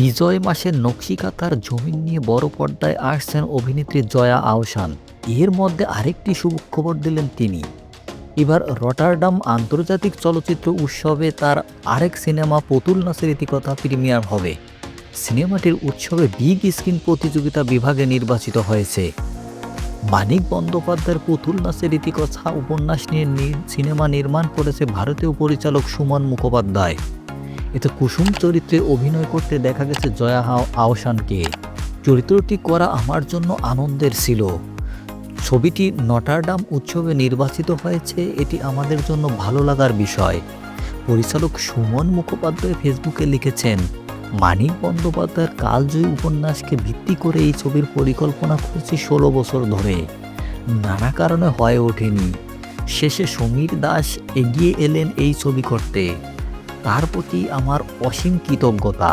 বিজয় মাসের নকশিকাতার জমিন নিয়ে বড় পর্দায় আসছেন অভিনেত্রী জয়া আহসান। এর মধ্যে আরেকটি সুখবর দিলেন তিনি। এবার রটারডাম আন্তর্জাতিক চলচ্চিত্র উৎসবে তার আরেক সিনেমা পুতুল নাচের ইতিকথা প্রিমিয়ার হবে। সিনেমাটির উৎসবে বিগ স্ক্রিন প্রতিযোগিতা বিভাগে নির্বাচিত হয়েছে। মানিক বন্দ্যোপাধ্যায়ের পুতুল নাচের ইতিকথা উপন্যাস নিয়ে সিনেমা নির্মাণ করেছে ভারতীয় পরিচালক সুমন মুখোপাধ্যায়। এতে কুসুম চরিত্রে অভিনয় করতে দেখা গেছে জয়া হাও- আহসানকে চরিত্রটি করা আমার জন্য আনন্দের ছিল। ছবিটি নটারডাম উৎসবে নির্বাচিত হয়েছে, এটি আমাদের জন্য ভালো লাগার বিষয়। পরিচালক সুমন মুখোপাধ্যায় ফেসবুকে লিখেছেন, মানিক বন্দ্যোপাধ্যায়ের কালজয়ী উপন্যাসকে ভিত্তি করে এই ছবির পরিকল্পনা করেছি ষোলো বছর ধরে। নানা কারণে হয়ে ওঠেনি। শেষে সমীর দাস এগিয়ে এলেন এই ছবি করতে। তার প্রতি আমার অসীম কৃতজ্ঞতা।